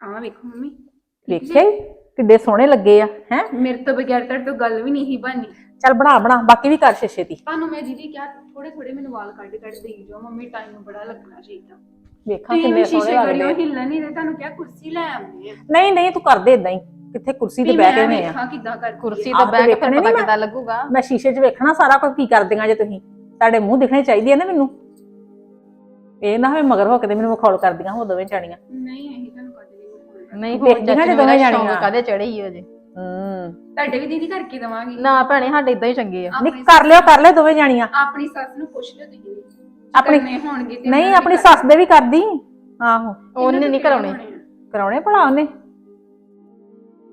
ਆਹ ਵੇਖੋ ਮੰਮੀ। ਵੇਖਿਆ ਈ? ਕਿੱਡੇ ਸੋਹਣੇ ਲੱਗੇ ਆ ਹੈ? ਮੇਰੇ ਤੋਂ ਬਗੈਰ ਤੁਹਾਡੇ ਤੋਂ ਗੱਲ ਵੀ ਨਹੀਂ ਬਣਨੀ। ਚੱਲ ਬਣਾ ਬਣਾ ਬਾਕੀ ਵੀ ਕਰ ਛੇ ਛੇਤੀ। ਤੁਹਾਨੂੰ ਮੈਂ ਦੀਦੀ ਕਿਹਾ ਥੋੜੇ ਥੋੜੇ ਮੈਨੂੰ ਵਾਲ ਕੱਢ ਕੱਢ ਦੇਈ ਜਾਓ। ਮੰਮੀ ਟਾਈਮ ਬੜਾ ਲੱਗਣਾ ਚਾਹੀਦਾ। ਵੇਖਾਂ ਤੁਸੀਂ ਕਿੰਨੇ ਵੀ ਸੋਹਣੇ ਸ਼ੀਸ਼ੇ ਲੱਗਦੇ ਗੜਿਓ ਆ। ਹਿੱਲਣ ਨਹੀਂ ਦੇ ਤੁਹਾਨੂੰ ਕਿਹਾ ਕੁਰਸੀ ਲੈ ਆਉਂਦੇ ਆ। ਨਹੀਂ ਨਹੀਂ ਤੂੰ ਕਰਦੇ ਇਦਾਂ ਹੀ। ਕਿੱਥੇ ਕੁਰਸੀ ਤੇ ਬਹਿ ਕੇ ਹੋਏ ਆ? ਵੇਖਾਂ ਕਿੱਦਾਂ ਕਰਦੀ ਕੁਰਸੀ। ਤੇ ਬਹਿ ਕੇ ਵੇਖਣੇ ਫਿਰ ਨੀ ਪਤਾ ਮੈਂ। ਕਿੱਦਾਂ ਲੱਗੂਗਾ। ਮੈਂ ਸ਼ੀਸ਼ੇ 'ਚ ਵੇਖਣਾ ਸਾਰਾ ਕੁਝ ਕੀ ਕਰਦੀਆਂ ਜੇ ਤੁਸੀਂ? ਤੁਹਾਡੇ ਮੂੰਹ ਦਿਖਣੇ ਚਾਹੀਦੇ ਆ ਨਾ ਮੈਨੂੰ। ਇਹ ਨਾ ਹੋਵੇ ਮਗਰ ਹੋ ਕੇ ਤੇ ਮੈਨੂੰ ਮਖੌਲ ਕਰਦੀਆਂ ਹੋ ਦੋਵੇਂ ਜਾਣੀਆਂ। ਨਹੀਂ ਇਹੀ ਮੈਂ ਨਹੀਂ ਹੋਰ ਜਿਨ੍ਹਾਂ ਚਾਚੀ ਦੇ ਦੋਵੇਂ ਮੇਰਾ ਜਾਣੀਆਂ। ਸ਼ੌਂਕ ਕਾਦੇ ਚੜੇ ਹੀ ਹੋ ਜੇ ਹੂੰ। ਤੁਹਾਡੇ ਵੀ ਦੀਦੀ ਕਰਕੇ ਦਵਾਂਗੀ। ਨਾ ਭੈਣੇ ਸਾਡੇ ਇਦਾਂ ਹੀ ਚੰਗੇ ਆ। ਨਹੀਂ ਕਰ ਲਿਓ ਕਰ ਲਿਓ ਦੋਵੇਂ ਜਾਣੀਆਂ। ਆਪਣੀ ਸੱਸ ਨੂੰ ਪੁੱਛ ਲਿਓ ਤੁਸੀਂ। ਆਪਣੀ- ਕਰਨੇ ਹੋਣਗੇ ਤੇ ਨਹੀਂ ਆਪਣੀ ਸੱਸ ਦੇ ਵੀ ਕਰਦੀ। ਆਹੋ। ਉਹਨੇ ਨਹੀਂ ਕਰਾਉਣੇ। ਹੋਣੇ। ਕਰਾਉਣੇ ਭਲਾ ਉਹਨੇ।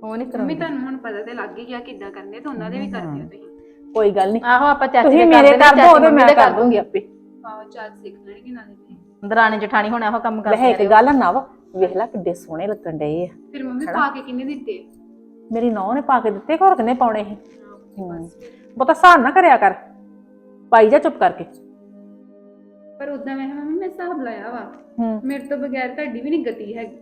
ਉਹ ਨਹੀਂ ਮੰਮੀ ਕਰਾਉਣੇ ਤੁਹਾਨੂੰ ਹੁਣ ਪਤਾ ਤੇ ਲੱਗ ਹੀ ਗਿਆ ਕਿੱਦਾਂ ਕਰਨੇ ਤੇ ਉਹਨਾਂ ਦੇ ਵੀ ਕਰਦੇ ਹੋ ਤੁਸੀਂ। ਕੋਈ ਗੱਲ ਨਹੀਂ। ਆਹੋ ਆਪਾਂ ਚਾਚੀ ਤੁਸੀਂ ਦੇ ਮੇਰੇ ਕਰਦੇ ਕਰ ਨੇ, ਦੋ ਚਾਚੀ ਉਹਦੇ ਮੈਂ ਦੇ ਕਰ ਦੂੰਗੀ। ਆਪੇ। ਪਾਓ ਚਾਰ ਸਿੱਖ ਲੈਣਗੇ ਨਾਲੇ। ਤੇ ਦਰਾਣੀ ਜਠਾਣੀ ਹੁਣ ਇਹੋ ਕੰਮ ਵੈਸੇ ਕਰਦੇ ਇੱਕ ਗੱਲ ਨਾ ਵਾ। ਵੇਖ ਲੈ ਕਿੱਡੇ ਸੋਹਣੇ ਲੱਗਣ ਡਏ ਆ। ਫਿਰ ਮੰਮੀ ਪਾ ਕੇ ਕਿੰਨੇ ਦਿੱਤੇ? ਮੇਰੀ ਨੌਂ ਨੇ ਪਾ ਕੇ ਦਿੱਤੇ ਘਰ ਕਿਨੇ ਪਾਉਣੇ ਸੀ। ਬਹੁਤਾ ਸਾਨ ਨਾ ਕਰਿਆ ਕਰ। ਪਾਈ ਜਾ ਚੁੱਪ ਕਰਕੇ। ਪਰ ਉਦਾਂ ਮੈਂ ਮੰਮੀ ਮੈਂ ਹਿਸਾਬ ਲਾਇਆ ਵਾ। ਮੇਰੇ ਤੋਂ ਬਗੈਰ ਤੁਹਾਡੀ ਵੀ ਨਹੀਂ ਗਤੀ ਹੈਗੀ।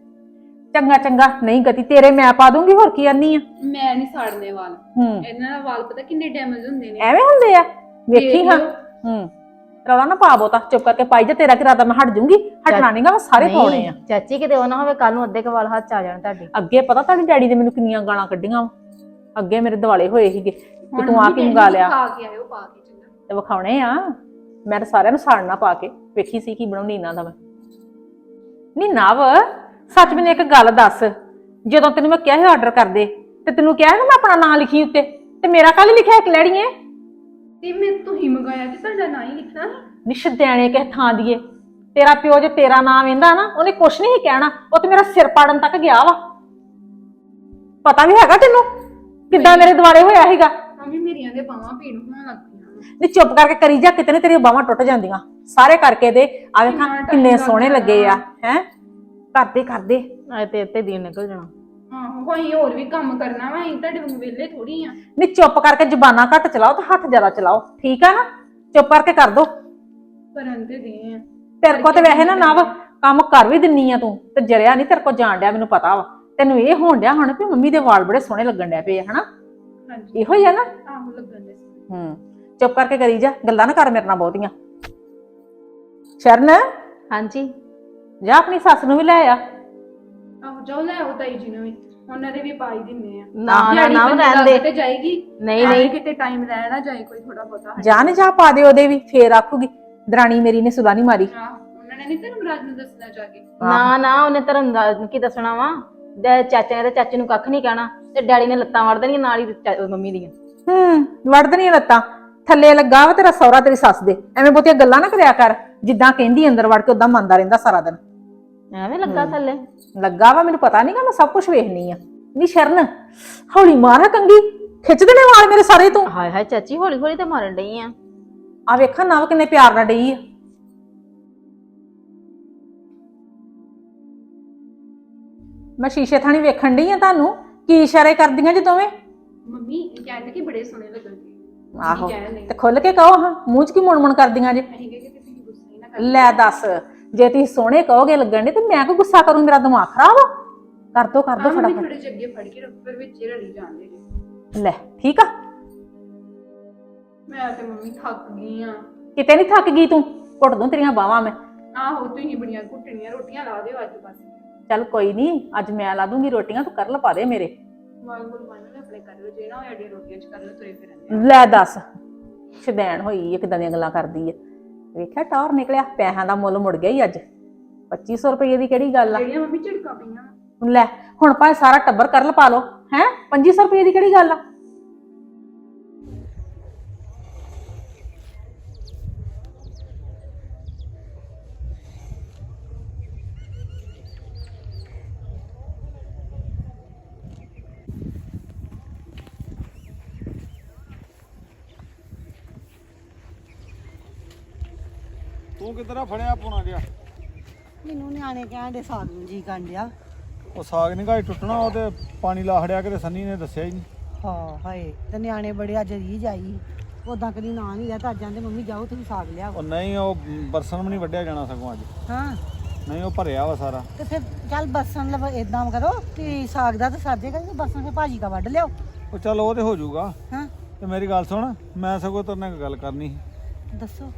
ਚੰਗਾ ਚੰਗਾ। ਨਹੀਂ ਗਤੀ ਤੇਰੇ ਮੈਂ ਪਾ ਦੂੰਗੀ ਹੋਰ ਕੀ ਆਨੀ ਆ? ਮੈਂ ਨਹੀਂ ਸਾੜਨੇ ਵਾਲ। ਇਹਨਾਂ ਦਾ ਵਾਲ ਪਤਾ ਕਿੰਨੇ ਡੈਮੇਜ ਹੁੰਦੇ ਨੇ। ਐਵੇਂ ਹੁੰਦੇ ਆ? ਵੇਖੀ ਹਾਂ। ਹੂੰ। ਰੌਲਾ ਨਾ ਪਾ ਬੋਤਾ ਚੁੱਪ ਕਰਕੇ ਪਾਈ ਜਾ ਤੇਰਾ ਕਿਰਾਦਾ ਮੈਂ ਹਟ ਜੂੰਗੀ ਹਟਣਾ ਨਹੀਂਗਾ ਮੈਂ ਸਾਰੇ ਪਾਉਣੇ ਆ। ਚਾਚੀ ਕਿਤੇ ਉਹ ਨਾ ਹੋਵੇ ਕੱਲ ਨੂੰ ਅੱਧੇ ਕਵਾਲ ਹੱਥ ਚ ਆ ਜਾਣ ਤੁਹਾਡੇ। ਅੱਗੇ ਪਤਾ ਤੁਹਾਡੀ ਡੈਡੀ ਨੇ ਮੈਨੂੰ ਕਿੰਨੀਆਂ ਗਾਲਾਂ ਕੱਢੀਆਂ ਵਾ। ਅੱਗੇ ਮੇਰੇ ਦਿਵਾਲੇ ਹੋਏ ਸੀਗੇ। ਕਿ ਤੂੰ ਆ ਕੀ ਮੰਗਾ ਲਿਆ। ਖਾ ਕੇ ਆਇਓ ਪਾ ਕੇ ਚੰਗਾ। ਤੇ ਵਿਖਾਉਣੇ ਆ। ਮੈਂ ਤਾਂ ਸਾਰਿਆਂ ਨੂੰ ਸਾੜਨਾ ਪਾ ਕੇ। ਵੇਖੀ ਸੀ ਕੀ ਬਣਾਉਣੀ ਇਹਨਾਂ ਦਾ ਮੈਂ। ਨੀ ਨਵ ਸੱਚ ਮੈਨੂੰ ਇੱਕ ਗੱਲ ਦੱਸ। ਜਦੋਂ ਤੈਨੂੰ ਮੈਂ ਕਿਹਾ ਸੀ ਆਰਡਰ ਕਰ ਦੇ ਤੇ ਤੈਨੂੰ ਕਿਹਾ ਸੀ ਮੈਂ ਆਪਣਾ ਨਾਂ ਲਿਖੀ ਉੱਤੇ। ਤੇ ਮੇਰਾ ਕੱਲ ਲਿਖਿਆ ਇੱਕ ਲੜੀਏ ਤੇ ਮੈਂ ਤੁਸੀਂ ਮੰਗਾਇਆ ਤੇ ਤੁਹਾਡਾ ਨਾਂ ਹੀ ਲਿਖਣਾ ਸੀ। ਨਿਸ਼ਦਿਆਣੇ ਕਿਸ ਥਾਂ ਦੀਏ। ਤੇਰਾ ਪਿਓ ਜੇ ਤੇਰਾ ਨਾਮ ਇਹਦਾ ਨਾ ਉਹਨੇ ਕੁਛ ਨਹੀਂ ਕਹਿਣਾ। ਉਹ ਤੇ ਮੇਰਾ ਸਿਰ ਪਾੜਨ ਤੱਕ ਗਿਆ ਵਾ। ਪਤਾ ਵੀ ਹੈਗਾ ਤੈਨੂੰ ਕਿੱਦਾਂ ਮੇਰੇ ਦੁਆਲੇ ਹੋਇਆ ਸੀਗਾ। ਮੰਮੀ ਮੇਰੀਆਂ ਦੇ ਬਾਹਾਂ ਪੀੜ ਹੋਣ ਲੱਗ ਪਈਆਂ। ਨੀ ਚੁੱਪ ਕਰਕੇ ਕਰੀ ਜਾ ਕਿਤੇ ਨੇ ਤੇਰੀਆਂ ਬਾਹਾਂ ਟੁੱਟ ਜਾਂਦੀਆਂ। ਸਾਰੇ ਕਰਕੇ ਦੇ। ਆ ਵੇਖਾਂ ਕਿੰਨਾ ਸੋਹਣੇ ਲੱਗੇ ਆ ਹੈ? ਕਰਦੇ ਕਰਦੇ। ਆਏ ਤੇ ਇੱਥੇ ਦਿਨ ਨਿਕਲ ਜਾਣਾ। ਆਹੋ ਕੋਈ ਹੋਰ ਵੀ ਕੰਮ ਕਰਨਾ ਵਾ ਅਸੀਂ ਤੁਹਾਡੇ ਵਾਂਗ ਵਿਹਲੇ ਥੋੜੀ ਆ। ਨੀ ਚੁੱਪ ਕਰਕੇ ਜ਼ਬਾਨਾਂ ਘੱਟ ਚਲਾਓ ਤੇ ਹੱਥ ਜ਼ਿਆਦਾ ਚਲਾਓ ਠੀਕ ਆ ਨਾ? ਚੁੱਪ ਕਰਕੇ ਕਰ ਦੋ। ਕਰਨ ਤੇ ਦੇ ਆ। ਤੇਰੇ ਕੋ ਤੇ ਵੈਸੇ ਨਾ ਨਵ ਕੰਮ ਕਰ ਵੀ ਦਿੰਨੀ ਆ ਤੂੰ ਤੇ ਜਰਿਆ ਨਹੀਂ ਤੇਰੇ ਕੋ ਜਾਣ ਡਿਆ ਮੈਨੂੰ ਪਤਾ ਵਾ। ਤੈਨੂੰ ਇਹ ਹੋਣ ਡਿਆ ਹੁਣ ਵੀ ਮੰਮੀ ਦੇ ਵਾਲ ਬੜੇ ਸੋਹਣੇ ਲੱਗਣ ਡਿਆ ਪਏ ਆ ਹਨਾ? ਹਾਂਜੀ। ਇਹੋ ਹੀ ਆ ਨਾ? ਆਹੋ ਲੱਗਣ ਦੇ ਹੂੰ ਚੁੱਪ ਕਰਕੇ ਕਰੀ ਜਾ ਗੱਲਾਂ ਨਾ ਕਰ ਮੇਰੇ ਨਾਲ ਬਹੁਤੀਆਂ। ਸ਼ਰਨ? ਹਾਂਜੀ। ਜਾ ਆਪਣੀ ਸੱਸ ਨੂੰ ਵੀ ਲੈ ਆ। ਆਹੋ ਜਾਓ ਲੈ ਆਓ ਤਾਈ ਜੀ ਨੂੰ ਵੀ। ਉਹਨਾਂ ਦੇ ਵੀ ਪਾਈ ਦਿੰਨੇ ਆ। ਨਾ ਨਾ ਦਿਹਾੜੀ ਨਾ ਬੰਦੇ ਰਹਿਣ ਦੇ। ਤੇ ਜਾਏਗੀ। ਨਹੀਂ ਐਵੇਂ ਨਹੀਂ। ਕਿਤੇ ਟਾਈਮ ਰਹਿਣਾ ਜਾਏ ਕੋਈ ਥੋੜਾ ਬਹੁਤਾ ਜਾ ਨੇ ਜਾ ਪਾ ਦੇ ਉਹਦੇ ਵੀ ਫੇਰ ਆਖੂਗੀ ਦਰਾਣੀ ਮੇਰੀ ਨੇ ਸੁਦਾ ਨਹੀਂ ਮਾਰੀ। ਆਹ, ਉਹਨਾਂ ਨੇ ਨਹੀਂ ਧਰਮਰਾਜ ਨੂੰ ਦੱਸਣਾ ਜਾ ਕੇ? ਨਾ ਨਾ ਉਹਨੇ ਧਰਮ ਦਾ ਕੀ ਦੱਸਣਾ ਵਾ? ਦੇ ਚਾਚੇ ਨੇ ਤੇ ਚਾਚੇ ਨੂੰ ਕੱਖ ਨਹੀਂ ਕਹਿਣਾ। ਤੇ ਡੈਡੀ ਨੇ ਲੱਤਾਂ ਵੜ ਦੇਣੀਆਂ ਨਾਲ ਹੀ ਚਾ- ਮੰਮੀ ਦੀਆਂ। ਹੂੰ ਵੜਦ ਨਹੀਂ ਲੱਤਾਂ। ਥੱਲੇ ਲੱਗਾ ਵਾ ਤੇਰਾ ਸੌਰਾ ਤੇਰੀ ਸੱਸ ਦੇ। ਐਵੇਂ ਬਹੁਤੀਆਂ ਗੱਲਾਂ ਨਾ ਕਰਿਆ ਕਰ। ਜਿੱਦਾਂ ਕਹਿੰਦੀ ਅੰਦਰ ਵੜ ਕੇ ਉਦਾਂ ਮੰਨਦਾ ਰਹਿੰਦਾ ਸਾਰਾ ਦਿਨ। ਐਵੇਂ ਲੱਗਾ ਥੱਲੇ। ਲੱਗਾ ਵਾ ਮੈਨੂੰ ਪਤਾ ਨਹੀਂਗਾ ਮੈਂ ਸਭ ਕੁਝ ਵੇਖਣੀ ਆ। ਨੀ ਸ਼ਰਨ ਹੌਲੀ ਮਾਰ ਕੰਗੀ ਖਿੱਚ ਦੇਣੇ ਵਾਲ ਮੇਰੇ ਸਾਰੇ ਤੂੰ। ਹਾਏ ਹਾਏ ਚਾਚੀ ਹੌਲੀ ਹੌਲੀ ਤੇ ਮਾਰਨ ਡਈ ਆ। ਆ ਵੇਖਾਂ ਨਵ ਕਿੰਨੇ ਪਿਆਰ ਨਾਲ ਡਈ ਆ। ਮੈਂ ਸ਼ੀਸ਼ੇ ਥਾਣੀ ਵੇਖਣ ਡਈ ਆ ਤੁਹਾਨੂੰ ਕੀ ਇਸ਼ਾਰੇ ਕਰਦੀਆਂ ਜੇ ਦੋਵੇਂ? ਮੰਮੀ ਕਹਿੰਦੇ ਕਿ ਬੜੇ ਸੋਹਣੇ ਲੱਗਣਗੇ ਆਹੋ ਤੇ ਖੁੱਲ ਕੇ ਕਹੋ ਹਾਂ ਮੂੰਹ 'ਚ ਕੀ ਮੁਣ-ਮੁਣ ਕਰਦੀਆਂ ਜੇ। ਅਸੀਂ ਕਹਿੰਦੇ ਕਿ ਤੁਸੀਂ ਗੁੱਸਾ ਹੀ ਨਾ ਕਰੋ। ਲੈ ਦੱਸ। ਜੇ ਤੁਸੀਂ ਸੋਹਣੇ ਕਹੋਗੇ ਲੱਗਣ ਦੇ ਤੇ ਮੈਂ ਕੋਈ ਗੁੱਸਾ ਕਰੂੰ ਮੇਰਾ ਦਿਮਾਗ ਖਰਾਬ ਆ। ਕਰ ਦੋ ਕਰ ਦੋ ਆਹ ਮੰਮੀ ਫਟਾਫਟ। ਥੋੜੇ ਜਿਹੇ ਅੱਗੇ ਫੜ ਕੇ ਰੱਖੋ ਫਿਰ ਵਿੱਚ ਹੀ ਰਲੀ ਜਾਂਦੇ ਜੀ। ਲੈ ਠੀਕ ਆ? ਮੈਂ ਤੇ ਮੰਮੀ ਥੱਕ ਗਈ ਆ। ਕਿਤੇ ਨਹੀਂ ਥੱਕ ਗਈ ਤੂੰ? ਘੁੱਟ ਦੂੰ ਤੇਰੀਆਂ ਬਾਹਾਂ ਮੈਂ। ਆਹੋ ਤੁਸੀਂ ਬੜੀਆਂ ਘੁੱਟਣੀਆਂ ਰੋਟੀਆਂ ਲਾ ਦਿਓ ਅੱਜ ਬਸ। ਚੱਲ ਕੋਈ ਨਹੀਂ ਅੱਜ ਮੈਂ ਲਾ ਦੂੰਗੀ ਰੋਟੀਆਂ ਤੂੰ ਕਰ ਲਪਾ ਦੇ ਮੇਰੇ। ਵਾਲ ਬੁਲ ਬੰਨ ਲੈ ਆਪਣੇ ਕਰ ਲਓ ਜੇ ਨਾ ਹੋਇਆ ਡੀ ਰੋਟੀਆਂ ਚ ਕਰ ਲਓ ਤੁਰੇ ਫਿਰਨ ਲੈ ਦੱਸ ਸ਼ਦੈਣ ਹੋਈ ਇੱਕ ਦੀਆਂ ਗੱਲਾਂ ਕਰਦੀ ਏ। ਵੇਖਿਆ ਟੌਰ ਨਿਕਲਿਆ ਪੈਸਿਆਂ ਦਾ ਮੁੱਲ ਮੁੜ ਗਿਆ ਹੀ ਅੱਜ। 2500 ਰੁਪਏ ਦੀ ਕਿਹੜੀ ਗੱਲ ਆ? ਜਿਹੜੀਆਂ ਮੰਮੀ ਝਿੜਕਾਂ ਪਈਆਂ ਲੈ ਹੁਣ ਭਾਵੇਂ ਸਾਰਾ ਟੱਬਰ ਕਰ ਲਪਾ ਲਓ ਹੈ? 2500 ਰੁਪਏ ਦੀ ਕਿਹੜੀ ਗੱਲ ਆ? ਤੂੰ ਕਿੱਧਰ ਫੜਿਆ ਪੋਣਾ ਗਿਆ। ਮੈਨੂੰ ਨਿਆਣੇ ਕਹਿਣ ਦੇ ਸਾਗ ਨੂੰ ਜੀ ਕੰਡਿਆ ਉਹ ਸਾਗ ਨਹੀਂ ਘਾਈ ਟੁੱਟਣਾ ਉਹ ਤੇ ਪਾਣੀ ਲਾ ਖੜਿਆ ਕਿਤੇ ਸੰਨੀ ਨੇ ਦੱਸਿਆ ਹੀ ਨਹੀਂ ਹਾਂ ਹਾਏ ਤੇ ਨਿਆਣੇ ਬੜੇ ਅੱਜ ਰੀਝ ਆਈ ਉਦਾਂ ਕਦੀ ਨਾਂ ਨਹੀਂ ਲਿਆ ਤਾਂ ਜਾਂਦੇ ਮੰਮੀ ਜਾਓ ਤੁਸੀਂ ਸਾਗ ਲਿਆਓ। ਉਹ ਨਹੀਂ ਉਹ ਬਰਸਨ ਵੀ ਨਹੀਂ ਵੱਢਿਆ ਜਾਣਾ ਸਗੋਂ ਅੱਜ। ਹਾਂ। ਨਹੀਂ ਉਹ ਭਰਿਆ ਵਾ ਸਾਰਾ। ਤੇ ਫਿਰ ਚੱਲ ਬਸਣ ਲਵ ਇਦਾਂ ਕਰੋ ਕਿ ਸਾਗ ਦਾ ਤਾਂ ਸਾਜੇਗਾ ਕਿ ਬਸਣ ਫਿਰ ਭਾਜੀ ਦਾ ਵੱਢ ਲਿਓ ਉਹ ਚੱਲ ਉਹ ਤੇ ਹੋ ਜਾਊਗਾ। ਹਾਂ। ਤੇ ਮੇਰੀ ਗੱਲ ਸੁਣ ਮੈਂ ਸਗੋਂ ਤੇਰੇ ਨਾਲ ਗੱਲ ਕਰਨੀ ਸੀ। ਦੱਸੋ।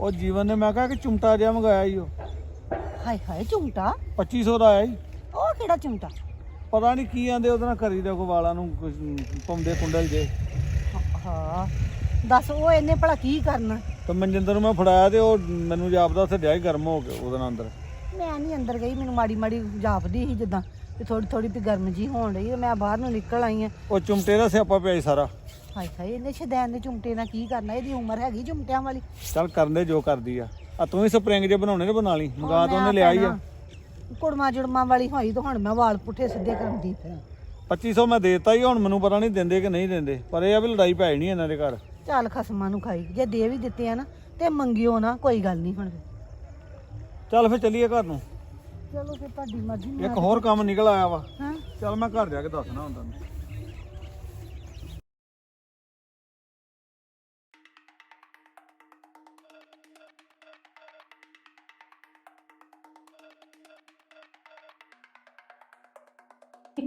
ਉਹ ਜੀਵਨ ਨੇ ਮੈਂ ਕਿਹਾ ਕਿ ਚੁੰਮਟਾ ਜਿਹਾ ਮੰਗਾਇਆ ਈ ਉਹ। ਹਾਏ ਹਾਏ ਚੁੰਮਟਾ? 2500 ਦਾ ਆਇਆ ਈ। ਉਹ ਕਿਹੜਾ ਚੁੰਮਟਾ? ਪਤਾ ਨਹੀਂ ਕੀ ਆਂਦੇ ਉਹਦੇ ਨਾਲ ਕਰੀ ਦਾ ਕੋ ਵਾਲਾਂ ਨੂੰ ਕੁਛ ਪਾਉਂਦੇ ਕੁੰਡਲ ਜੇ। ਹਾਂ ਦੱਸ ਉਹ ਇਹਨੇ ਭਲਾ ਕੀ ਕਰਨਾ? ਤੇ ਮਨਜਿੰਦਰ ਨੂੰ ਮੈਂ ਫੜਾਇਆ ਤੇ ਉਹ ਮੈਨੂੰ ਜਾਪਦਾ ਉੱਥੇ ਡਿਆ ਹੀ ਗਰਮ ਹੋ ਕੇ ਉਹਦੇ ਨਾਲ ਅੰਦਰ। ਮੈਂ ਨਹੀਂ ਅੰਦਰ ਗਈ ਮੈਨੂੰ ਮਾੜੀ ਮਾੜੀ ਜਾਪਦੀ ਸੀ ਜਿੱਦਾਂ ਤੇ ਥੋੜੀ ਥੋੜੀ ਵੀ ਗਰਮ ਜੀ ਹੋਣ ਰਹੀ ਮੈਂ ਬਾਹਰ ਨੂੰ ਨਿਕਲ ਆਈ ਆ। ਉਹ ਚੁੰਮਟੇ ਦਾ ਸਿਆਪਾ ਪਿਆ ਸੀ ਸਾਰਾ। ਹਾਏ ਹਾਏ ਇਹਨੇ ਸ਼ਦੈਨ ਦੇ ਚੁੰਮਟੇ ਨਾਲ ਕੀ ਕਰਨਾ? ਇਹਦੀ ਉਮਰ ਹੈਗੀ ਚੁੰਮਟਿਆਂ ਵਾਲੀ। ਚੱਲ ਕਰਨ ਦੇ ਜੋ ਕਰਦੀ ਆ। ਆ ਤੂੰ ਹੀ ਸਪਰਿੰਗ ਜੇ ਬਣਾਉਣੇ ਨੇ ਬਣਾ ਲਈ? ਮੰਗਾ ਤਾਂ ਉਹਨੇ ਲਿਆ ਹੀ ਆ। ਕੁੜਮਾ ਜੁੜਮਾ ਵਾਲੀ ਹੋਈ ਤਾਂ ਹੁਣ ਮੈਂ ਵਾਲ ਪੁੱਠੇ ਸਿੱਧੇ ਕਰਾਉਂਦੀ ਫਿਰ 2500 ਮੈਂ ਦੇਤਾ ਹੀ ਹੁਣ ਮੈਨੂੰ ਪਤਾ ਨਹੀਂ ਦਿੰਦੇ ਕਿ ਨਹੀਂ ਦਿੰਦੇ। ਪਰ ਇਹ ਆ ਵੀ ਲੜਾਈ ਪੈ ਨਹੀਂ ਇਹਨਾਂ ਦੇ ਘਰ। ਚੱਲ ਖਸਮਾਂ ਨੂੰ ਖਾਈ। ਜੇ ਦੇ ਵੀ ਦਿੱਤੇ ਆ ਨਾ ਤੇ ਮੰਗਿਓ ਨਾ ਕੋਈ ਗੱਲ ਨਹੀਂ ਹੁਣ। ਚੱਲ ਫਿਰ ਚੱਲੀਏ ਘਰ ਨੂੰ। ਚਲੋ ਫਿਰ ਤੁਹਾਡੀ ਮਰਜ਼ੀ ਇੱਕ ਹੋਰ ਕੰਮ ਨਿਕਲ ਆਇਆ ਵਾ। ਹਾਂ? ਚੱਲ ਮੈਂ ਘਰ ਜਾ ਕੇ ਦੱਸਣਾ ਹੁੰਦਾ ਇਹ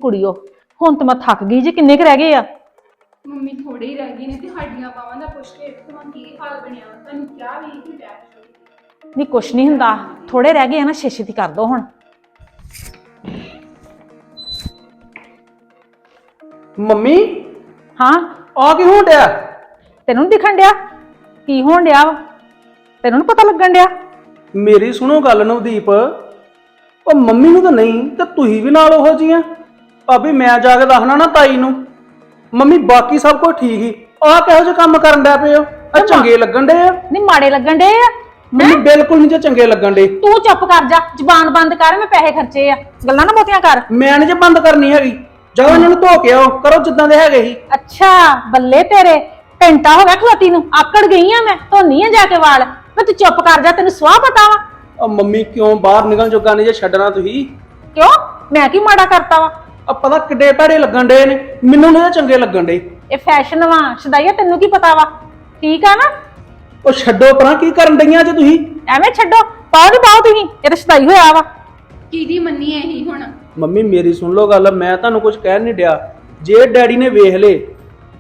ਕੁੜੀਓ। ਹੁਣ ਤਾਂ ਮੈਂ ਥੱਕ ਗਈ ਜੀ ਕਿੰਨੇ ਕੁ ਰਹਿ ਗਏ ਆ? ਮੰਮੀ ਥੋੜੇ ਹੀ ਰਹਿ ਗਏ ਨੇ ਤੇ ਹੱਡੀਆਂ ਬਾਵਾਂ ਦਾ ਪੁੱਛ ਕੇ ਤੁਹਾਨੂੰ ਕੀ ਹਾਲ ਬਣਿਆ ਤੁਹਾਨੂੰ ਕਿਹਾ ਵੀ ਕਿ ਬੈਠ ਜਾਓ। ਨਹੀਂ ਕੁਛ ਨਹੀਂ ਹੁੰਦਾ। ਥੋੜੇ ਰਹਿ ਗਏ ਆ ਨਾ ਛੇਛੇ ਦੀ ਕਰ ਦੋ ਹੁਣ। ਮੰਮੀ? ਹਾਂ? ਆ ਕੀ ਹੋਣ ਡਿਆ? ਤੈਨੂੰ ਨੀ ਦਿਖਣ ਡਿਆ? ਕੀ ਹੋਣ ਡਿਆ ਵਾ? ਤੈਨੂੰ ਨੀ ਪਤਾ ਲੱਗਣ ਡਿਆ? ਮੇਰੀ ਸੁਣੋ ਗੱਲ ਨਵਦੀਪ। ਉਹ ਮੰਮੀ ਨੂੰ ਤਾਂ ਨਹੀਂ ਤੇ ਤੁਸੀਂ ਵੀ ਨਾਲ ਉਹੋ ਜੀਆਂ ਭਾਬੀ ਮੈਂ ਜਾ ਕੇ ਦੱਸਣਾ ਨਾ ਤਾਈ ਨੂੰ। ਮੰਮੀ ਬਾਕੀ ਸਭ ਕੁਝ ਠੀਕ ਹੀ। ਆਹ ਕਿਹੋ ਜਿਹੇ ਕੰਮ ਕਰਨ ਡਿਆ ਪਏ ਹੋ? ਆ ਚੰਗੇ ਲੱਗਣ ਡੇ ਆ। ਨਹੀਂ ਮਾੜੇ ਲੱਗਣ ਡੇ ਆ। ਮੰਮੀ ਬਿਲਕੁਲ ਨਹੀਂ ਜੇ ਚੰਗੇ ਲੱਗਣ ਡੇ ਤੂੰ ਚੁੱਪ ਕਰ ਜਾ ਜ਼ਬਾਨ ਬੰਦ ਕਰ ਮੈਂ ਪੈਸੇ ਖਰਚੇ ਆ। ਗੱਲਾਂ ਨਾ ਮੋਤੀਆਂ ਕਰ। ਮੈਂ ਨਹੀਂ ਜੇ ਬੰਦ ਕਰਨੀ ਹੈਗੀ। ਜਾਓ ਇਹਨਾਂ ਨੂੰ ਧੋ ਕੇ ਆਓ ਕਰੋ ਜਿੱਦਾਂ ਦੇ ਹੈਗੇ ਸੀ। ਅੱਛਾ ਬੱਲੇ ਤੇਰੇ। ਘੰਟਾ ਹੋ ਗਿਆ ਖਲੋਤੀ ਨੂੰ। ਆਕੜ ਗਈ ਆ ਮੈਂ ਧੋਨੀ ਆ ਜਾ ਕੇ ਵਾਲ। ਮੈਂ ਤੂੰ ਚੁੱਪ ਕਰ ਜਾ ਤੈਨੂੰ ਸਵਾਹ ਪਤਾ ਵਾ। ਆ ਮੰਮੀ ਕਿਉਂ ਬਾਹਰ ਨਿਕਲ ਜੋਗਾ ਨਹੀਂ ਜੇ ਛੱਡਣਾ ਤੁਸੀਂ? ਕਿਉਂ? ਮੈਂ ਕੀ ਮਾੜਾ ਕਰਤਾ ਵਾ? ਆ ਪਤਾ ਕਿੱਡੇ ਭੈੜੇ ਲੱਗਣ ਡੇ ਨੇ। ਮੈਨੂੰ ਨਹੀਂ ਚੰਗੇ ਲੱਗਣ ਡੇ ਇਹ ਫੈਸ਼ਨ ਵਾ ਸ਼ਦਾਈਆ ਤੈਨੂੰ ਕੀ ਪਤਾ ਵਾ? ਠੀਕ ਆ ਨਾ? ਉਹ ਛੱਡੋ ਪਰਾਂ ਕੀ ਕਰਨ ਡਈਆਂ ਜੇ ਤੁਸੀਂ? ਐਵੇਂ ਛੱਡੋ ਪਾਓ ਨਹੀਂ ਪਾਓ ਤੁਸੀਂ ਇਹ ਤਾਂ ਸ਼ਦਾਈ ਹੋਇਆ ਵਾ। ਕਿਹਦੀ ਮੰਨੀ ਐ ਹੀ ਹੁਣ? ਮੰਮੀ ਮੇਰੀ ਸੁਣ ਲਓ ਗੱਲ ਮੈਂ ਤੁਹਾਨੂੰ ਕੁਝ ਕਹਿ ਨਹੀਂ ਡਿਆ। ਜੇ ਡੈਡੀ ਨੇ ਵੇਖ ਲੇ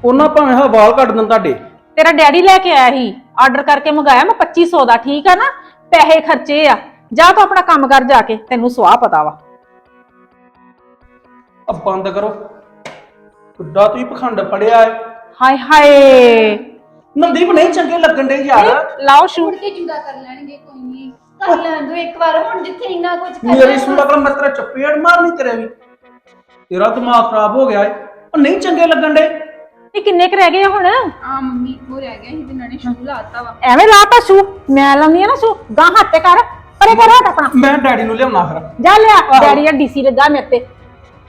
ਉਹਨਾਂ ਭਾਵੇਂ ਹਾ ਵਾਲ ਕੱਢ ਦੇਣ ਤੁਹਾਡੇ। ਤੇਰਾ ਡੈਡੀ ਲੈ ਕੇ ਆਇਆ ਸੀ ਆਰਡਰ ਕਰਕੇ ਮੰਗਾਇਆ ਮੈਂ 2500 ਦਾ ਠੀਕ ਆ ਨਾ? ਪੈਸੇ ਖਰਚੇ ਆ। ਜਾ ਤੂੰ ਆਪਣਾ ਕੰਮ ਕਰ ਜਾ ਕੇ ਤੈਨੂੰ ਸਵਾਹ ਪਤਾ ਵਾ। ਆ ਬੰਦ ਕਰੋ। ਕਿੱਡਾ ਤੁਸੀਂ ਪਖੰਡ ਫੜਿਆ ਹੈ। ਹਾਏ ਹਾਏ। ਨਵਦੀਪ ਨਹੀਂ ਚੰਗੇ ਲੱਗਣ ਦੇ ਯਾਰ। ਲਾਓ ਸ਼ੂ ਮੁੜ ਕੇ ਚੰਗਾ ਕਰ ਲੈਣਗੇ ਕੋਈ ਨਹੀਂ। ਕਰ ਲੈਣ ਦੋ ਇੱਕ ਵਾਰ। ਹੁਣ ਜਿੱਥੇ ਇੰਨਾ ਕੁਝ ਕਰ ਮੇਰੀ ਸੁਣ ਲਓ ਮੈਂ ਤੇਰਾ ਚਪੇੜ ਮਾਰਨੀ ਤੇਰੇ ਵੀ। ਤੇਰਾ ਦਿਮਾਗ ਖਰਾਬ ਹੋ ਗਿਆ ਹੈ ਉਹ ਨਹੀਂ ਚੰਗੇ ਲੱਗਣ ਦੇ ਇਹ ਕਿੰਨੇ ਕੁ ਰਹਿ ਗਏ ਆ ਹੁਣ? ਆ ਮੰਮੀ ਹੋ ਰਹਿ ਗਿਆ ਸੀ ਜਿਨ੍ਹਾਂ ਨੇ ਸ਼ੂ ਲਾਤਾ ਵਾ। ਐਵੇਂ ਲਾਤਾ ਸ਼ੂ? ਮੈਂ ਲਾਉਂਦੀ ਆ ਨਾ ਸ਼ੂ। ਗਾਂ ਹੱਥੇ ਕਰ। ਪਰੇ ਕਰ ਹੱਥ ਆਪਣਾ। ਮੈਂ ਡੈਡੀ ਨੂੰ ਲਿਆਉਣਾ ਫਿਰ। ਜਾ ਲਿਆ। ਡੈਡੀ ਆ ਡੀਸੀ ਲੱਗਾ ਮੇਰੇ ਤੇ।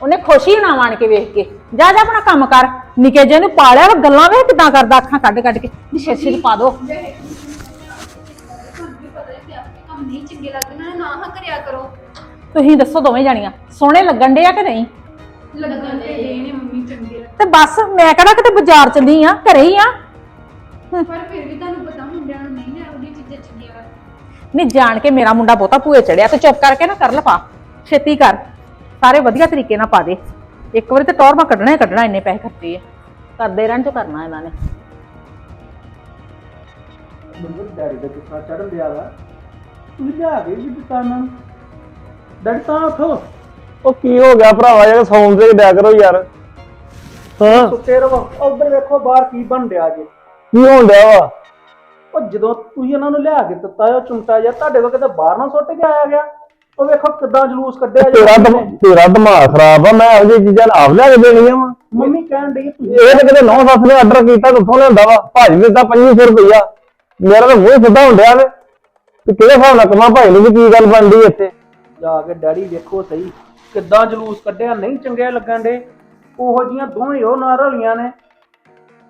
ਉਹਨੇ ਖੁਸ਼ੀ ਹੋਣਾ ਆਣ ਕੇ ਵੇਖ ਕੇ। ਜਾ ਜਾ ਆਪਣਾ ਕੰਮ ਕਰ। ਨਿੱਕੇ ਜਿਹੇ ਨੂੰ ਪਾਲਿਆ ਵਾ ਗੱਲਾਂ ਵੇਖ ਕਿਦਾਂ ਕਰਦਾ ਅੱਖਾਂ ਕੱਢ ਕੱਢ ਕੇ। ਨੀ ਛੇਛੇ ਨੂੰ ਪਾ ਦੋ। ਤੁਹਾਨੂੰ ਵੀ ਪਤਾ ਹੈ ਕਿ ਆਪਣੇ ਕੰਮ ਨਹੀਂ ਚੰਗੇ ਲੱਗਣਾ ਨਾ ਹਾਂ ਕਰਿਆ ਕਰੋ ਤੁਸੀਂ ਦੱਸੋ ਦੋਵੇਂ ਜਾਣੀਆਂ ਸੋਹਣੇ ਲੱਗਣ ਡੇ ਆ ਕਿ ਨਹੀਂ? ਲੱਗਣ ਤੇ ਦੇ ਨੇ ਮੰਮੀ ਚੰਗੇ ਲੱਗ- ਤੇ ਬਸ ਮੈਂ ਕਿਹੜਾ ਕਿਤੇ ਬਾਜ਼ਾਰ ਚੱਲੀ ਆ ਘਰੇ ਹੀ ਆ। ਪਰ ਫਿਰ ਵੀ ਤੁਹਾਨੂੰ ਪਤਾ ਮੁੰਡਿਆਂ ਨੂੰ ਨਹੀਂ ਨਾ ਉਹਦੀ ਚੀਜ਼ਾਂ ਚੰਗੀਆਂ ਨਹੀਂ ਜਾਣ ਕੇ ਮੇਰਾ ਮੁੰਡਾ ਬਹੁਤਾ ਭੂਏ ਚੜਿਆ ਤੇ ਚੁੱਪ ਕਰਕੇ ਨਾ ਕਰ ਲਪਾ ਛੇਤੀ ਕਰ। ਸਾਰੇ ਵਧੀਆ ਤਰੀਕੇ ਨਾਲ ਪਾ ਦੇ। ਇੱਕ ਵਾਰੀ ਤੇ ਟੌਰ ਮੈਂ ਕੱਢਣਾ ਹੀ ਕੱਢਣਾ ਇੰਨੇ ਪੈਸੇ ਖਰਚੇ ਆ। ਕਰਦੇ ਰਹਿਣ ਤੋਂ ਕਰਨਾ ਇਹਨਾਂ ਨੇ। ਮੈਨੂੰ ਡੈਡੀ ਦਾ ਗੁੱਸਾ ਚੜਨ ਦਿਆ ਵਾ। ਤੁਸੀਂ ਲਿਆ ਕੇ ਵੀ ਦਿੱਤਾ ਇਹਨਾਂ ਨੂੰ। ਡੈਡੀ ਤਾਂ ਉਠੋ। ਉਹ ਕੀ ਹੋ ਗਿਆ ਭਰਾਵਾ ਯਾਰ ਸੌਣ ਤੇ ਡਿਆ ਕਰੋ ਯਾਰ। ਹਾਂ। ਸੁੱਤੇ ਰਹੋ ਉਧਰ ਵੇਖੋ ਬਾਹਰ ਕੀ ਬਣ ਡਿਆ ਜੇ। ਕੀ ਹੋਣ ਡਿਆ ਵਾ? ਉਹ ਜਦੋਂ ਤੁਸੀਂ ਇਹਨਾਂ ਨੂੰ ਲਿਆ ਕੇ ਦਿੱਤਾ ਉਹ ਚੁੰਟਾ ਜਿਹਾ ਤੁਹਾਡੇ ਕੋਲ ਕਿਤੇ ਬਾਹਰ ਨਾ ਸੁੱਟ ਕੇ ਆਇਆ ਗਿਆ। ਉਹ ਵੇਖੋ ਕਿੱਦਾਂ ਜਲੂਸ ਕੱਢਿਆ ਤੇਰਾ ਦਿਮ- ਤੇਰਾ ਦਿਮਾਗ ਖਰਾਬ ਆ ਮੈਂ ਇਹੋ ਜਿਹੀ ਚੀਜ਼ਾਂ ਆਪ ਲਿਆ ਕੇ ਦੇਣੀਆਂ ਵਾ। ਮੰਮੀ ਕਹਿਣ ਡਈ ਤੁਸੀਂ। ਇਹ ਤਾਂ ਕਿਤੇ ਨੌ ਸੱਸ ਨੇ ਆਰਡਰ ਕੀਤਾ ਕਿੱਥੋਂ ਲਿਆਂਦਾ ਵਾ? ਭਾਜੀ ਨੇ ਦਿੱਤਾ 2500 ਰੁਪਈਆ। ਮੇਰਾ ਤਾਂ ਮੂੰਹ ਸਿੱਧਾ ਹੁੰਦਿਆ ਨੇ ਕਿ ਕਿਹੜੇ ਹਿਸਾਬ ਨਾਲ ਕਮਾ ਭਾਈ ਨੂੰ ਵੀ ਕੀ ਗੱਲ ਬਣਦੀ ਇੱਥੇ? ਜਾ ਕੇ ਡੈਡੀ ਵੇਖੋ ਸਹੀ ਕਿੱਦਾਂ ਜਲੂਸ ਕੱਢਿਆ ਨਹੀਂ ਚੰਗੇ ਲੱਗਣ ਦੇ ਉਹੋ ਜੀਆਂ ਦੋਵੇਂ ਉਹ ਨਾਲ ਰਲੀਆਂ ਨੇ।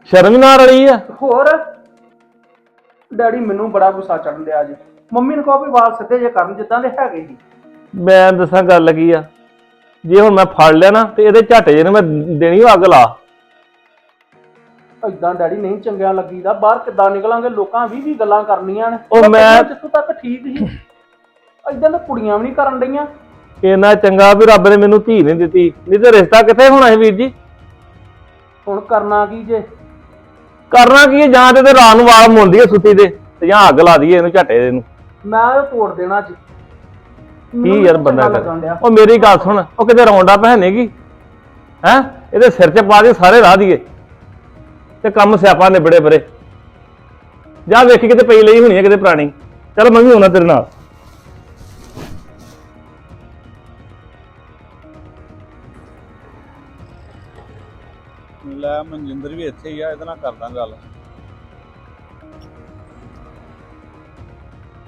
ਸ਼ਰਮ ਨਾ ਰਲੀ ਆ। ਹੋਰ? ਡੈਡੀ ਮੈਨੂੰ ਬੜਾ ਗੁੱਸਾ ਚੜਨ ਦਿਆ ਜੀ। ਮੰਮੀ ਨੂੰ ਕਹੋ ਵੀ ਵਾਲ ਸਿੱਧੇ ਜੇ ਕਰਨ ਜਿੱਦਾਂ ਦੇ ਹੈਗੇ ਸੀ। ਮੈਂ ਦੱਸਾਂ ਗੱਲ ਕੀ ਆ। ਜੇ ਹੁਣ ਮੈਂ ਫੜ ਲਿਆ ਨਾ ਤੇ ਇਹਦੇ ਝਾਟੇ ਜਿਹੇ ਨੂੰ ਮੈਂ ਦੇਣੀ ਓ ਅੱਗ ਲਾ। ਇਦਾਂ ਡੈਡੀ ਨਹੀਂ ਚੰਗਿਆ ਲੱਗੀਦਾ ਬਾਹਰ ਕਿੱਦਾਂ ਨਿਕਲਾਂਗੇ? ਲੋਕਾਂ ਵੀ ਵੀ ਗੱਲਾਂ ਕਰਨੀਆਂ ਨੇ। ਉਹ ਮੈਂ- ਜਿੱਥੋਂ ਤੱਕ ਠੀਕ ਸੀ? ਇਦਾਂ ਤਾਂ ਕੁੜੀਆਂ ਵੀ ਨਹੀਂ ਕਰਨ ਡਈਆਂ। ਇੰਨਾ ਚੰਗਾ ਵੀ ਰੱਬ ਨੇ ਮੈਨੂੰ ਧੀ ਨਹੀਂ ਦਿੱਤੀ। ਨਹੀਂ ਤੇ ਰਿਸ਼ਤਾ ਕਿੱਥੇ ਹੋਣਾ ਸੀ ਵੀਰ ਜੀ? ਹੁਣ ਕਰਨਾ ਕੀ ਜੇ? ਕਰਨਾ ਕੀ ਹੈ ਜਾਂ ਤੇ ਤੇ ਰਾਤ ਨੂੰ ਵਾਲ ਮੁੰਦੀ ਹੈ ਸੁੱਤੀ ਦੇ ਤੇ ਜਾਂ ਅੱਗ ਲਾ ਦਈਏ ਇਹਨੂੰ ਝੱਟੇ ਦੇ ਨੂੰ। ਮੈਂ ਇਹ ਤੋੜ ਦੇਣਾ ਅੱਜ। ਕੀ ਯਾਰ ਬੰਦਾ ਕਰ ਉਹ ਮੇਰੀ ਗੱਲ ਸੁਣ ਉਹ ਕਿਤੇ ਰੌਂਡਾ ਪਹਿਨੇਗੀ ਹੈ ਇਹਦੇ ਸਿਰ 'ਚ ਪਾ ਦੇ ਸਾਰੇ ਰਾਹ ਦੀਏ। ਤੇ ਕੰਮ ਸਿਆਪਾ ਨਿਬੜੇ ਬਰੇ ਜਾ ਵੇਖੀ ਕਿਤੇ ਪਈ ਲਈ ਹੋਣੀ ਹੈ ਕਿਤੇ ਪੁਰਾਣੀ। ਚੱਲ ਮੈਂ ਵੀ ਹੋਣਾ ਤੇਰੇ ਨਾਲ। ਲੈ ਮਨਜਿੰਦਰ ਵੀ ਇੱਥੇ ਹੀ ਆ ਇਹਦੇ ਨਾਲ ਕਰਦਾ ਗੱਲ।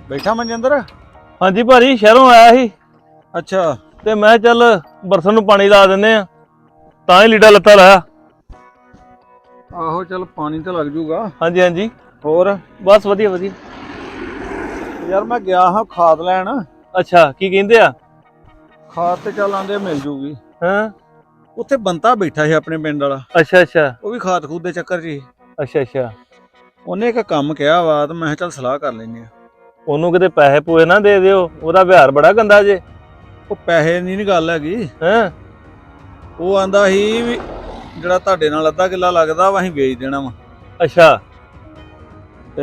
ਬੈਠਾ ਮਨਜਿੰਦਰ? ਹਾਂਜੀ ਭਾਜੀ ਸ਼ਹਿਰੋਂ ਆਇਆ ਸੀ। ਅੱਛਾ। ਤੇ ਮੈਂ ਚੱਲ ਬਰਸਨ ਨੂੰ ਪਾਣੀ ਲਾ ਦਿੰਨੇ ਆ ਤਾਂ ਹੀ ਲੀੜਾ ਲੱਤਾ ਲਾਇਆ। ਆਹੋ ਚੱਲ ਪਾਣੀ ਤਾਂ ਲੱਗ ਜੂਗਾ। ਹਾਂਜੀ ਹਾਂਜੀ। ਹੋਰ? ਬਸ ਵਧੀਆ ਵਧੀਆ। ਯਾਰ ਮੈਂ ਗਿਆ ਹਾਂ ਖਾਦ ਲੈਣ। ਅੱਛਾ ਕੀ ਕਹਿੰਦੇ ਆ? ਖਾਦ ਤੇ ਚੱਲ ਆਂਦੇ ਮਿਲ ਜੂਗੀ। ਹਾਂ। ਉੱਥੇ ਬੰਤਾ ਬੈਠਾ ਸੀ ਆਪਣੇ ਪਿੰਡ ਵਾਲਾ। ਅੱਛਾ ਅੱਛਾ। ਉਹ ਵੀ ਖਾਦ ਖੂਦ ਦੇ ਚੱਕਰ 'ਚ ਸੀ। ਅੱਛਾ ਅੱਛਾ। ਉਹਨੇ ਇੱਕ ਕੰਮ ਕਿਹਾ ਵਾ ਤੇ ਮੈਂ ਕਿਹਾ ਚੱਲ ਸਲਾਹ ਕਰ ਲੈਨੇ ਆ ਉਹਨੂੰ ਕਿਤੇ ਪੈਸੇ ਪੂਏ ਨਾ ਦੇ ਦਿਓ ਉਹਦਾ ਵਿਹਾਰ ਬੜਾ ਗੰਦਾ ਜੇ। ਉਹ ਪੈਸੇ ਨਹੀਂ ਗੱਲ ਹੈਗੀ। ਹੈਂ? ਉਹ ਆਂਦਾ ਸੀ ਵੀ ਜਿਹੜਾ ਤੁਹਾਡੇ ਨਾਲ ਅੱਧਾ ਕਿੱਲਾ ਲੱਗਦਾ ਵਾ ਅਸੀਂ ਵੇਚ ਦੇਣਾ ਵਾ। ਅੱਛਾ। ਤੇ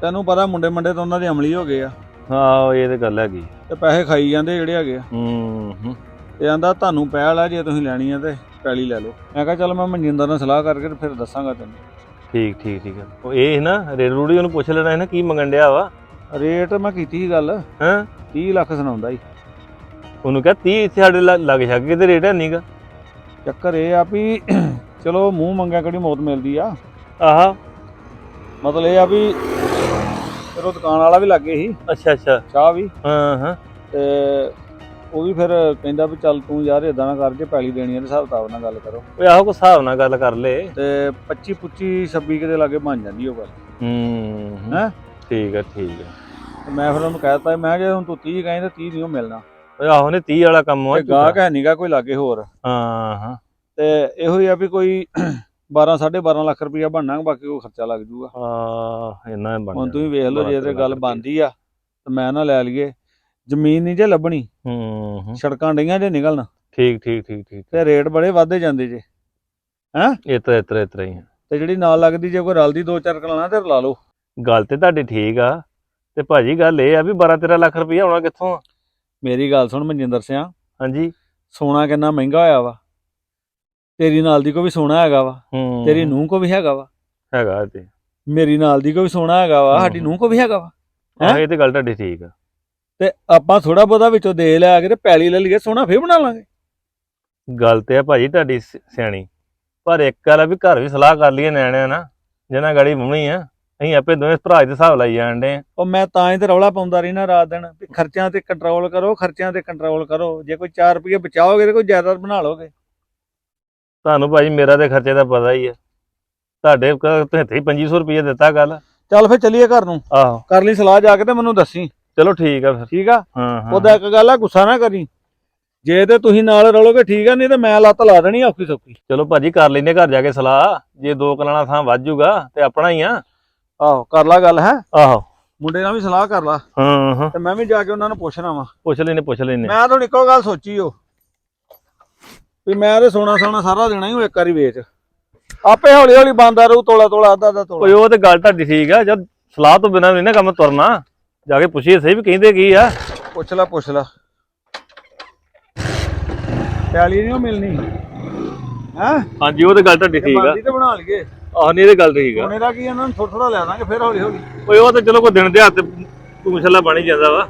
ਤੈਨੂੰ ਪਤਾ ਮੁੰਡੇ ਮੰਡੇ ਤਾਂ ਉਹਨਾਂ ਦੇ ਅਮਲੀ ਹੋ ਗਏ ਆ। ਹਾਂ ਇਹ ਤੇ ਗੱਲ ਹੈਗੀ। ਤੇ ਪੈਸੇ ਖਾਈ ਜਾਂਦੇ ਜਿਹੜੇ ਹੈਗੇ ਆ। ਹੂੰ। ਹੂੰ ਤੇ ਆਂਦਾ ਤੁਹਾਨੂੰ ਪਹਿਲ ਆ ਜੇ ਤੁਸੀਂ ਲੈਣੀ ਆ ਤੇ ਪੈਲੀ ਲੈ ਲਓ। ਮੈਂ ਕਿਹਾ ਚੱਲ ਮੈਂ ਮਨਜਿੰਦਰ ਨਾਲ ਸਲਾਹ ਕਰਕੇ ਤੇ ਫਿਰ ਦੱਸਾਂਗਾ ਤੈਨੂੰ। ਠੀਕ ਠੀਕ ਠੀਕ ਹੈ ਉਹ ਇਹ ਨਾ ਰੇਡ ਰੂੜੀ ਉਹਨੂੰ ਪੁੱਛ ਲੈਣਾ ਹੈ ਨਾ ਕੀ ਮੰਗਣ ਡਿਆ ਵਾ? ਰੇਟ ਮੈਂ ਕੀਤੀ ਸੀ ਗੱਲ। ਹੈਂ? 30 ਲੱਖ ਸੁਣਾਉਂਦਾ ਸੀ। ਉਹਨੂੰ ਕਿਹਾ 30 ਇੱਥੇ ਸਾਡੇ ਲ- ਲੱਗ ਛੱਗ ਕਿਤੇ ਰੇਟ ਹੈ ਨਹੀਂਗਾ ਚੱਕਰ ਇਹ ਆ ਵੀ ਚਲੋ ਮੂੰਹ ਮੰਗਿਆ ਕਿਹੜੀ ਮੌਤ ਮਿਲਦੀ ਆ। ਆਹਾ। ਮਤਲਬ ਇਹ ਆ ਵੀ ਫਿਰ ਉਹ ਦੁਕਾਨ ਵਾਲਾ ਵੀ ਲੱਗੇ ਸੀ। ਅੱਛਾ ਅੱਛਾ। ਚਾਹ ਵੀ। ਹਾਂ ਹਾਂ। ਤੇ ਉਹ ਵੀ ਫਿਰ ਕਹਿੰਦਾ ਵੀ ਚੱਲ ਤੂੰ ਯਾਰ ਇਦਾਂ ਨਾ ਕਰ ਜੇ ਪੈਲੀ ਦੇਣੀ ਆ ਤੇ ਹਿਸਾਬ ਕਿਤਾਬ ਨਾਲ ਗੱਲ ਕਰੋ। ਓਏ ਆਹੋ ਕੋ ਹਿਸਾਬ ਨਾਲ ਗੱਲ ਕਰ ਲੈ। ਤੇ 25 25 26 ਕਿਤੇ ਲਾਗੇ ਬਣ ਜਾਂਦੀ ਉਹ ਗੱਲ। ਹੂੰ। ਹੂੰ। ਹੈਂ? ਠੀਕ ਹੈ ਠੀਕ ਹੈ। ਤੇ ਮੈਂ ਫਿਰ ਉਹਨੂੰ ਕਹਿਤਾ ਮੈਂ ਜੇ ਹੁਣ ਤੂੰ 30 ਕਹੀਂ ਤਾਂ 30 ਨਹੀਂ ਉਹ ਮਿਲਣਾ। ਓਏ ਆਹੋ ਨੇ 30 ਵਾਲਾ ਕੰਮ ਆ ਤੇ ਗਾਹਕ ਹੈ ਨਹੀਂਗਾ ਕੋਈ ਲਾਗੇ ਹੋਰ। ਹਾਂ ਹਾਂ। ਤੇ ਇਹੋ ਹੀ ਆ ਵੀ ਕੋਈ 12 12.5 ਲੱਖ ਰੁਪਇਆ ਬਣਨਾ ਬਾਕੀ ਕੋਈ ਖਰਚਾ ਲੱਗ ਜੂਗਾ। ਆ ਇੰਨਾ ਹੀ ਬਣ ਹੁਣ। ਤੁਸੀਂ ਵੇਖ ਲਓ ਜੇ ਤੇ ਗੱਲ ਬਣਦੀ ਆ ਤੇ ਮੈਂ ਨਾ ਲੈ ਲਈਏ। ਜ਼ਮੀਨ ਨਹੀਂ ਜੇ ਲੱਭਣੀ ਹੂੰ। ਹੂੰ। ਸੜਕਾਂ ਡਈਆਂ ਜੇ ਨਿਕਲਣ। ਠੀਕ ਠੀਕ ਠੀਕ ਠੀਕ। ਤੇ ਰੇਟ ਬੜੇ ਵੱਧਦੇ ਜਾਂਦੇ ਜੇ। ਇਹ ਤਾਂ ਇਤਰਾ ਇਤਰਾ ਹੀ ਆ। ਤੇ ਜਿਹੜੀ ਨਾਲ ਲੱਗਦੀ ਜੇ ਕੋਈ ਰਲਦੀ ਦੋ ਚਾਰ ਕਲਾਣਾ ਤੇ ਰਲਾ ਲਓ। ਗੱਲ ਤੇ ਤੁਹਾਡੀ ਠੀਕ ਆ। ਤੇ ਭਾਜੀ ਗੱਲ ਇਹ ਆ ਵੀ 12 13 ਲੱਖ ਰੁਪਈਆ ਆਉਣਾ ਕਿੱਥੋਂ ਆ? ਮੇਰੀ ਗੱਲ ਸੁਣ ਮਨਜਿੰਦਰ ਸਿਆ। ਹਾਂਜੀ। ਸੋਨਾ ਕਿੰਨਾ ਮਹਿੰਗਾ ਹੋਇਆ ਵਾ। ਤੇਰੀ ਨਾਲ ਦੀ ਕੋ ਵੀ ਸੋਨਾ ਹੈਗਾ ਵਾ। ਹੂੰ। ਤੇਰੀ ਨੂੰਹ ਕੋ ਵੀ ਹੈਗਾ ਵਾ। ਹੈਗਾ ਤੇ। ਮੇਰੀ ਨਾਲ ਦੀ ਕੋ ਵੀ ਸੋਨਾ ਹੈਗਾ ਵਾ ਹੂੰ। ਸਾਡੀ ਨੂੰਹ ਕੋ ਵੀ ਹੈਗਾ ਵਾ। ਹਾਂ ਹੈਂ? ਇਹ ਤੇ ਗੱਲ ਤੁਹਾਡੀ ਠੀਕ ਆ। ਤੇ ਆਪਾਂ ਥੋੜਾ ਬਹੁਤਾ ਵਿੱਚੋਂ ਦੇ ਲਿਆ ਕੇ ਤੇ ਪੈਲੀ ਲੈ ਲਈਏ ਸੋਨਾ ਫੇਰ ਬਣਾ ਲਾਂਗੇ। ਗੱਲ ਤੇ ਆ ਭਾਜੀ ਤੁਹਾਡੀ ਸਿ- ਸਿਆਣੀ। ਪਰ ਇੱਕ ਗੱਲ ਆ ਵੀ ਘਰ ਵੀ ਸਲਾਹ ਕਰ ਲਈਏ ਨਿਆਣਿਆਂ ਨਾ ਜਿਹਨਾਂ ਗਾੜੀ ਮੁਣੀ ਆ ਅਸੀਂ ਆਪੇ ਦੋਵੇਂ ਭਰਾ ਦੇ ਹਿਸਾਬ ਲਾਈ ਜਾਣ ਡੇ ਉਹ ਮੈਂ ਤਾਂ ਹੀ ਤੇ ਰੌਲਾ ਪਾਉਂਦਾ ਰਹਿਣਾ ਰਾਤ ਦਿਨ ਵੀ ਖਰਚਿਆਂ ਤੇ ਕੰਟਰੋਲ ਕਰੋ ਖਰਚਿਆਂ ਤੇ ਕੰਟਰੋਲ ਕਰੋ। ਜੇ ਕੋਈ 4 ਰੁਪਏ ਬਚਾਓਗੇ ਤੇ ਕੋਈ ਜਾਇਦਾਦ ਬਣਾ ਲਓਗੇ। ਤੁਹਾਨੂੰ ਭਾਜੀ ਮੇਰਾ ਤੇ ਖਰਚੇ ਦਾ ਪਤਾ ਹੀ ਆ। ਤੁਹਾਡੇ ਕ- ਤੁਸੀਂ 2500 ਰੁਪਏ ਦਿੱਤਾ ਗੱਲ। ਚੱਲ ਫੇਰ ਚੱਲੀਏ ਘਰ ਨੂੰ। ਆਹੋ। ਕਰ ਲਈ ਸਲਾਹ ਜਾ ਕੇ ਤੇ ਮੈਨੂੰ ਦੱਸੀ। ਚਲੋ ਠੀਕ ਆ ਫਿਰ। ਠੀਕ ਆ? ਹਾਂ ਹਾਂ। ਉਹਦਾ ਇੱਕ ਗੱਲ ਆ ਗੁੱਸਾ ਨਾ ਕਰੀ। ਜੇ ਤੇ ਤੁਸੀਂ ਨਾਲ ਰਲੋਗੇ ਠੀਕ ਆ ਨਹੀਂ ਤੇ ਮੈਂ ਲੱਤ ਲਾ ਦੇਣੀ ਔਖੀ ਸੌਖੀ। ਚਲੋ ਭਾਜੀ ਕਰ ਲੈਨੇ ਘਰ ਜਾ ਕੇ ਸਲਾਹ। ਜੇ ਦੋ ਕਲਾਣਾ ਥਾਂ ਵੱਧ ਜੂਗਾ ਤੇ ਆਪਣਾ ਹੀ ਆ। ਆਹੋ ਕਰ ਲਾ ਗੱਲ ਹੈ? ਆਹੋ। ਮੁੰਡੇ ਨਾਲ ਵੀ ਸਲਾਹ ਕਰ ਲਾ। ਹਾਂ ਹਾਂ। ਤੇ ਮੈਂ ਵੀ ਜਾ ਕੇ ਉਹਨਾਂ ਨੂੰ ਪੁੱਛਣਾ ਵਾ। ਪੁੱਛ ਲੈਨੇ ਪੁੱਛ ਲੈਨੇ ਮੈਂ ਤਾਂ ਇੱਕੋ ਗੱਲ ਸੋਚੀ ਓ। ਵੀ ਮੈਂ ਤੇ ਸੋਨਾ ਸੋਨਾ ਸਾਰਾ ਦੇਣਾ ਹੀ ਉਹ ਇੱਕ ਵਾਰੀ ਵੇਚ। ਆਪੇ ਹੌਲੀ ਹੌਲੀ ਬੰਦਾ ਰਹੂ ਤੋਲਾ ਤੋਲਾ। ਅੱਧਾ ਅੱਧਾ ਓਏ ਤੋਲਾ ਉਹ ਤੇ ਗੱਲ ਤੁਹਾਡੀ ਠੀਕ ਆ। ਜਦ ਸਲਾਹ ਤੋਂ ਬਿਨਾਂ ਨਹੀਂ ਨਾ ਕੰਮ ਤੁਰਨਾ। ਜਾ ਕੇ ਪੁੱਛੀਏ ਸਹੀ ਵੀ ਕਹਿੰਦੇ ਕੀ ਆ? ਪੁੱਛ ਲੈ ਪੁੱਛ ਲੈ। ਪਿਆਲੀ ਨਹੀਂ ਉਹ ਮਿਲਣੀ? ਹੈ? ਹਾਂਜੀ ਉਹ ਤੇ ਗੱਲ ਤੁਹਾਡੀ ਠੀਕ ਆ। ਬੰਦੀ ਤੇ ਬਣਾ ਲਈਏ। ਆਹ ਨਹੀਂ ਇਹ ਗੱਲ ਠੀਕ ਆ। ਸੋਨੇ ਦਾ ਕੀ ਇਹਨਾਂ ਨੂੰ ਥੋੜਾ ਥੋੜਾ ਲੈ ਦਾਂਗੇ ਫਿਰ ਹੌਲੀ ਹੌਲੀ ਓਏ ਉਹ ਤੇ ਚਲੋ ਕੋਈ ਦਿਨ ਦੇ ਹੱਥ ਤੂੰ ਮਸਲਾ ਬਣ ਹੀ ਜਾਂਦਾ ਵਾ।